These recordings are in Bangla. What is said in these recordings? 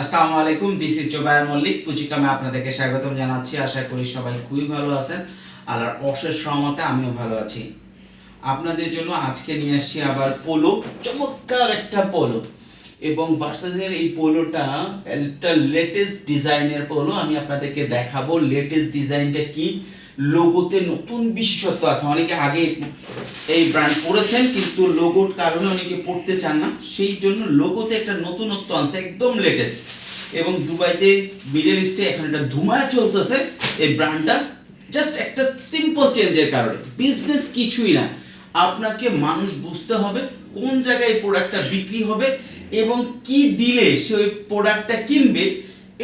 আসসালামু আলাইকুম দিস ইজ জোবায়ার মল্লিক পুচিকামে আপনাদেরকে স্বাগতম জানাচ্ছি। আশা করি সবাই খুবই ভালো আছেন। আল্লাহর অশেষ সহমতে আমিও ভালো আছি। আপনাদের জন্য আজকে নিয়ে আসছি আবার পোলো, চমৎকার একটা পোলো। এবং ভার্সাসের এই পোলোটা, একটা লেটেস্ট ডিজাইনের পোলো, আমি আপনাদেরকে দেখাবো। লেটেস্ট ডিজাইনটা কি? লোগোতে নতুন বিশেষত্ব আছে। অনেকে আগে এই ব্র্যান্ড পড়েছেন, কিন্তু লোগোর কারণে অনেকে পড়তে চান না। সেই জন্য লোগোতে একটা নতুনত্ব আনছে, একদম লেটেস্ট এবং দুবাইতে মিডল ইস্টে এখন একটা ধুমায় চলতেছে এই ব্র্যান্ডটা জাস্ট একটা সিম্পল চেঞ্জের কারণে। বিজনেস কিছুই না। আপনাকে মানুষ বুঝতে হবে কোন জায়গায় প্রোডাক্টটা বিক্রি হবে এবং কি দিলে সে ওই প্রোডাক্টটা কিনবে।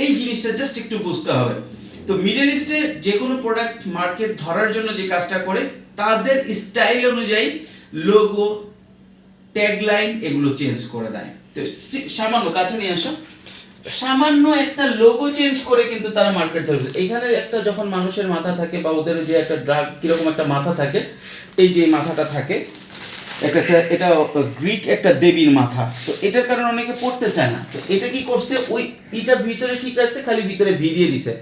এই জিনিসটা জাস্ট একটু বুঝতে হবে। তো মিডল ইস্টে যে কোনো প্রোডাক্ট মার্কেট ধরার জন্য যে কাজটা করে, তাদের স্টাইল অনুযায়ী লোগো ট্যাগলাইন এগুলো চেঞ্জ করে দেয়। তো সামান্য, কাছে নিয়ে আসো। সামান্য একটা লোগো চেঞ্জ করে কিন্তু তারা মার্কেট ধরবে। এইখানে একটা যখন মানুষের মাথা থাকে বা ওদের যে একটা ড্রাগ কীরকম একটা মাথা থাকে, এই যে মাথাটা থাকে, একটা এটা গ্রিক একটা দেবীর মাথা। তো এটার কারণে অনেকে পড়তে চায় না। তো এটা কি করছে? ওই, এটা ভিতরে ঠিক রাখছে, খালি ভিতরে ভি দিয়ে দিছে।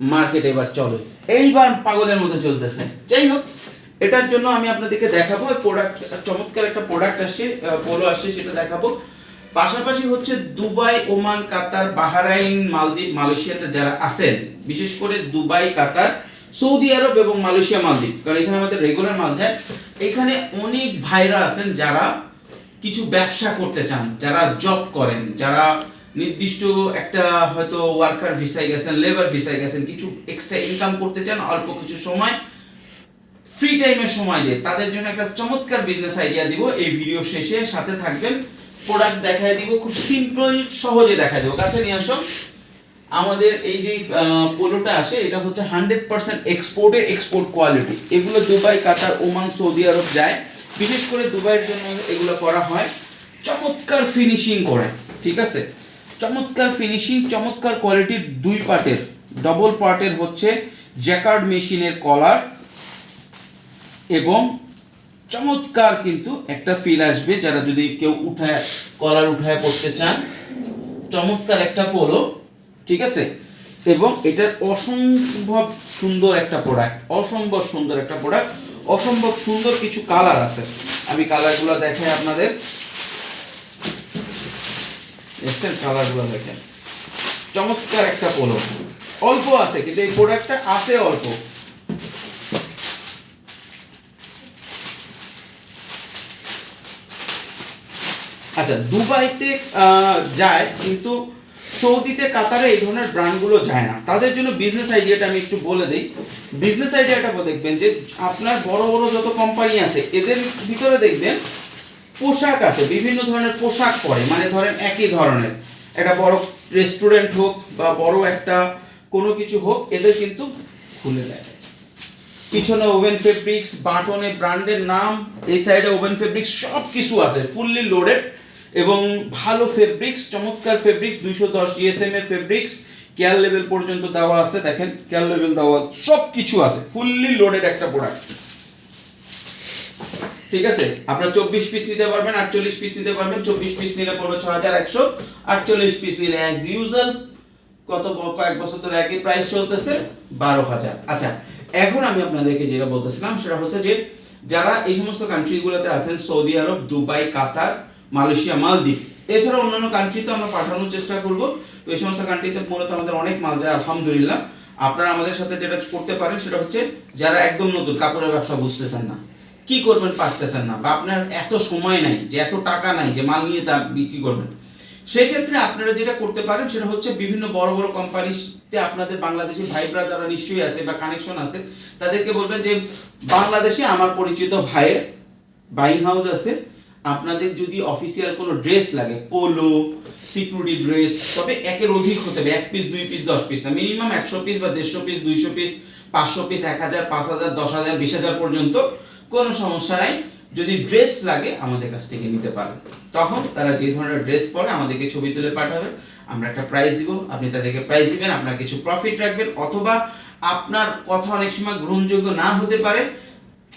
মার্কেট এবার চলে। এইবার পাগলের মতো চলতেছে। যাই হোক, এটার জন্য আমি আপনাদেরকে দেখাবো প্রোডাক্ট চমৎকার একটা প্রোডাক্ট আসছে পোলো আসছে, সেটা দেখাবো। পাশাপাশি হচ্ছে দুবাই, ওমান, কাতার, বাহারাইন, মালদ্বীপ, মালয়েশিয়াতে যারা আছেন, বিশেষ করে দুবাই, কাতার, সৌদি আরব এবং মালয়েশিয়া, মালদ্বীপ। কারণ এখানে আমাদের রেগুলার মাল যায়। এখানে অনেক ভাইরা আছেন যারা কিছু ব্যবসা করতে চান, যারা জব করেন, যারা নির্দিষ্ট একটা হয়তো ওয়ার্কার ভিসায় গেছেন লেবার ভিসায় গেছেন, কিছু এক্সট্রা ইনকাম করতে চান, অল্প কিছু সময় ফ্রি টাইমের সময় দিয়ে, তাদের জন্য একটা চমৎকার বিজনেস আইডিয়া দিব, এই ভিডিও শেষে সাথে থাকবেন প্রোডাক্ট দেখায় দিব, খুব সিম্পল সহজে দেখায় দেবো। কাছে নিয়ে আসো আমাদের এই যে পোলোটা আসে, এটা হচ্ছে হান্ড্রেড পার্সেন্ট এক্সপোর্টের এক্সপোর্ট কোয়ালিটি এগুলো Dubai, Qatar, Oman, Saudi Arab যায়। বিশেষ করে দুবাইয়ের জন্য এগুলো করা হয়। চমৎকার ফিনিশিং করে, ঠিক আছে? চমৎকার ফিনিশিং চমৎকার কোয়ালিটির দুই পার্টের ডবল পার্টের হচ্ছে জ্যাকার্ড মেশিনের কলার এবং চমৎকার কিন্তু একটা ফিল আসবে যারা যদি কেউ উঠায় কলার উঠায় পড়তে চান। চমৎকার একটা পোলো ঠিক আছে? এবং এটার অসম্ভব সুন্দর একটা প্রোডাক্ট অসম্ভব সুন্দর একটা প্রোডাক্ট অসম্ভব সুন্দর কিছু কালার আছে। আমি কালারগুলো দেখাই আপনাদের। দেখছেন কালারগুলো দেখেন। চমৎকার একটা পোলো অল্প আছে, কিন্তু এই প্রোডাক্টটা আছে অল্প। আচ্ছা দুবাইতে যায়, কিন্তু সৌদিতে, কাতারে এই ধরনের ব্র্যান্ডগুলো যায় না। তাদের জন্য বিজনেস আইডিয়াটা আমি একটু বলে দিই। বিজনেস আইডিয়াটা দেখবেন যে আপনার বড় বড় যত কোম্পানি আছে, এদের ভিতরে দেখবেন পোশাক আছে, বিভিন্ন ধরনের পোশাক পরে মানে ধরেন একই ধরনের। একটা বড় রেস্টুরেন্ট হোক বা বড় একটা কোনো কিছু হোক, এদের কিন্তু খুলে দেয়। পিছনে ওভেন ফেব্রিক্স বাটনে ব্র্যান্ডের নাম, এই সাইডে ওভেন ফেব্রিক্স সব কিছু আছে ফুললি লোডেড এবং ভালো ফেব্রিক্স চমৎকার ফেব্রিক্স দুইশো দশ জিএসএম এর ফেব্রিক্স কেয়ার লেভেল পর্যন্ত দেওয়া আছে, দেখেন কেয়ার লেভেল দেওয়া সব কিছু আছে ফুললি লোডেড একটা প্রোডাক্ট ঠিক আছে? আপনার চব্বিশ পিস নিতে পারবেন, আটচল্লিশ পিস নিতে পারবেন, চব্বিশ পিস নিলে পড়বে ছ হাজার একশো, আটচল্লিশ পিস নিলে এক ইউজাল কত কয়েক বছর ধরে একই প্রাইস চলতেছে, বারো হাজার। আচ্ছা এখন আমি আপনাদেরকে যেটা বলতেছিলাম, সেটা হচ্ছে যে যারা এই সমস্ত কান্ট্রিগুলোতে আছেন, Saudi Arab, Dubai, Qatar, Malaysia, Maldives এছাড়া অন্যান্য কান্ট্রিতে আমরা পাঠানোর চেষ্টা করব। তো এই সমস্ত কান্ট্রিতে মূলত আমাদের অনেক মাল যায়, আলহামদুলিল্লাহ। আপনারা আমাদের সাথে যেটা করতে পারেন, সেটা হচ্ছে যারা একদম নতুন, কাপড়ের ব্যবসা বুঝতেছেন না। কি করবেন পারতেছেন না বা আপনার এত সময় নাই, যে এত টাকা নাই, যে মাল নিয়ে তা বিক্রি করবেন। সেক্ষেত্রে আপনারা যেটা করতে পারেন সেটা হচ্ছে বিভিন্ন বড় বড় কোম্পানিতে আপনাদের বাংলাদেশি ভাই ব্রাদাররা নিশ্চয়ই আছে বা কানেকশন আছে। তাদেরকে বলবেন যে, বাংলাদেশে আমার পরিচিত ভাইয়ের বাইং হাউস আছে। আপনাদের যদি অফিসিয়াল কোনো ড্রেস লাগে পোলো সিকিউরিটি ড্রেস তবে একের অধিক হতে হবে, এক পিস দুই পিস দশ পিস না মিনিমাম একশো পিস বা দেড়শো পিস দুইশো পিস পাঁচশো পিস এক হাজার, পাঁচ হাজার, দশ হাজার, বিশ হাজার পর্যন্ত কোনো সমস্যা নাই। যদি ড্রেস লাগে, আমাদের কাছ থেকে নিতে পারেন তখন তারা যে ধরনের ড্রেস পরে আমাদেরকে ছবি তুলে পাঠাবে। আমরা একটা প্রাইস দিব। আপনি তাদেরকে প্রাইস দিবেন, আপনার কিছু প্রফিট রাখবেন, অথবা আপনার কথা অনেক সময় গ্রহণযোগ্য না হতে পারে।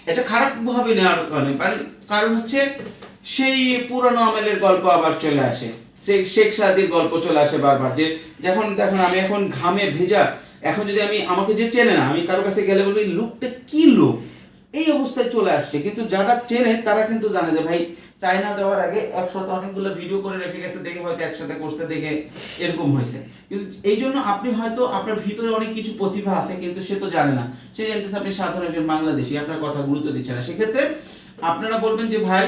এটা খারাপ ভাবে নেওয়ার কারণে কারণ- হচ্ছে, সেই পুরনো আমলের গল্প আবার চলে আসে। শেখ শেখ সাদির গল্প চলে আসে বারবার যে, যখন দেখুন আমি এখন ঘামে ভেজা, এখন যদি আমি, আমাকে যে চেনে না, আমি কারও কাছে গেলে বলব লোকটা কি লোক? এই অবস্থায় চলে আসছে। কিন্তু যারা চেনে, তারা কিন্তু জানে যে, ভাই, চায়না যাওয়ার আগে একসাথে অনেকগুলো ভিডিও করে রেখে গেছে, দেখে হয়তো একসাথে করতে দেখে এরকম হয়েছে। কিন্তু এই জন্য আপনি হয়তো আপনার ভিতরে অনেক কিছু প্রতিভা আছে, কিন্তু সে তো জানে না। সে জানতেছে আপনি সাধারণ একজন বাংলাদেশি, আপনার কথা গুরুত্ব দিচ্ছে না। সেক্ষেত্রে আপনারা বলবেন যে, ভাই,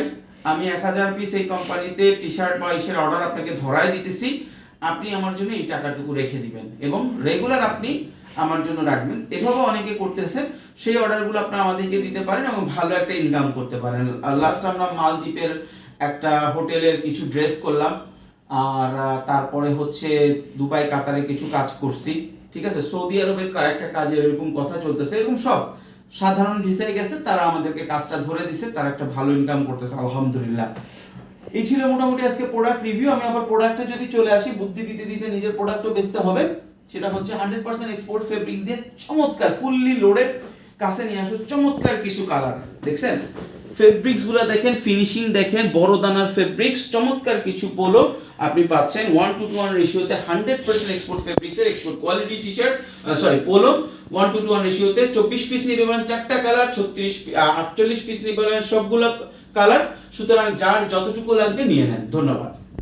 আমি এক হাজার পিস এই কোম্পানিতে টি শার্ট বা ইসের অর্ডার আপনাকে ধরাই দিতেছি। আপনি আমার জন্য এই টাকাটুকু রেখে দিবেন এবং রেগুলার আপনি আমার জন্য রাখবেন। এভাবে অনেকে করতেছেন সেই অর্ডারগুলো আপনি আমাদেরকে দিতে পারেন এবং ভালো একটা ইনকাম করতে পারেন। লাস্ট আমরা মালদ্বীপের একটা হোটেলের কিছু ড্রেস করলাম, আর তারপরে হচ্ছে দুবাই, কাতারে কিছু কাজ করছি, ঠিক আছে? সৌদি আরবের কয়েকটা কাজে এরকম কথা চলতেছে এরকম সব সাধারণ ভিসায় গেছে, তারা আমাদেরকে কাজটা ধরে দিছে, তারা একটা ভালো ইনকাম করতেছে, আলহামদুলিল্লাহ। এই ছিল মোটামুটি আজকে প্রোডাক্ট রিভিউ আমি আবার প্রোডাক্টে যদি চলে আসি, বুদ্ধি দিতে দিতে নিজের প্রোডাক্টও বেচতে হবে। সেটা হচ্ছে হান্ড্রেড পার্সেন্ট এক্সপোর্ট ফেব্রিক্স দিয়ে চমৎকার ফুললি লোডেড কাছে নিয়ে আসো, চমৎকার কিছু কালার দেখছেন? ফেব্রিক্সগুলো দেখেন ফিনিশিং দেখেন, বড় দানার ফেব্রিক্স চমৎকার কিছু পোলো আপনি পাচ্ছেন ওয়ান টু টু ওয়ান রেশিওতে হান্ড্রেড পার্সেন্ট এক্সপোর্ট ফেব্রিক্সের export quality T shirt sorry polo one two two one রেশিওতে চব্বিশ পিস নিতে পারেন চারটা কালার ছত্রিশ আটচল্লিশ পিস নিতে পারেন সবগুলো কালার সুতরাং যার যতটুকু লাগবে নিয়ে নেন। ধন্যবাদ।